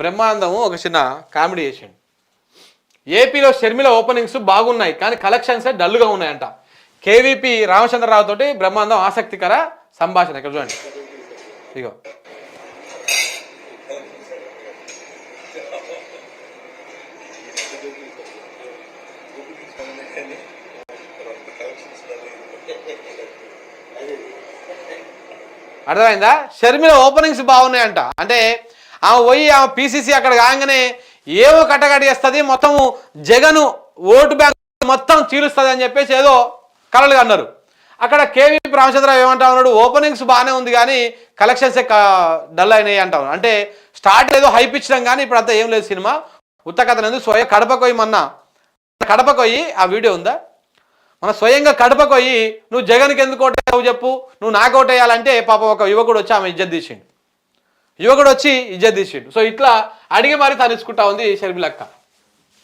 బ్రహ్మానందము ఒక చిన్న కామెడీ చేసిండు. ఏపీలో షర్మిల ఓపెనింగ్స్ బాగున్నాయి కానీ కలెక్షన్స్ డల్గా ఉన్నాయంట. కేవీపీ రామచంద్రరావు తోటి బ్రహ్మాండం ఆసక్తికర సంభాషణ. ఇక్కడ చూడండి. ఇగో. అర్థమైందా? షర్మిల ఓపెనింగ్స్ బాగున్నాయంట. అంటే ఆమె పోయి ఆమె పీసీసీ అక్కడ కాగానే ఏవో కట్టగడిగేస్తుంది మొత్తము జగను ఓటు బ్యాంక్ మొత్తం చీలుస్తుంది అని చెప్పేసి ఏదో కలలుగా అన్నారు. అక్కడ కేవీ రామచంద్రరావు ఏమంటా ఉన్నాడు ఓపెనింగ్స్ బాగానే ఉంది కానీ కలెక్షన్స్ డల్ అయినాయి అంటా ఉన్నాడు. అంటే స్టార్ట్ ఏదో హైప్ ఇచ్చినాం కానీ ఇప్పుడు అంతా ఏం లేదు సినిమా. ఉత్త కథనందు స్వయం కడపకొయ్యి మొన్న. కడపకొయ్యి ఆ వీడియో ఉందా? మన స్వయంగా కడపకొయ్యి నువ్వు జగన్కి ఎందుకు ఓటేయావు చెప్పు నువ్వు నాకు ఓటేయాలంటే పాప ఒక యువకుడు వచ్చి ఆమె ఇజ్జత్ తీసిండు. యువకుడు వచ్చి ఇజ్జత్ తీసిండు. సో ఇట్లా అడిగి మరి తనుచుకుంటా ఉంది షర్మిలక్క.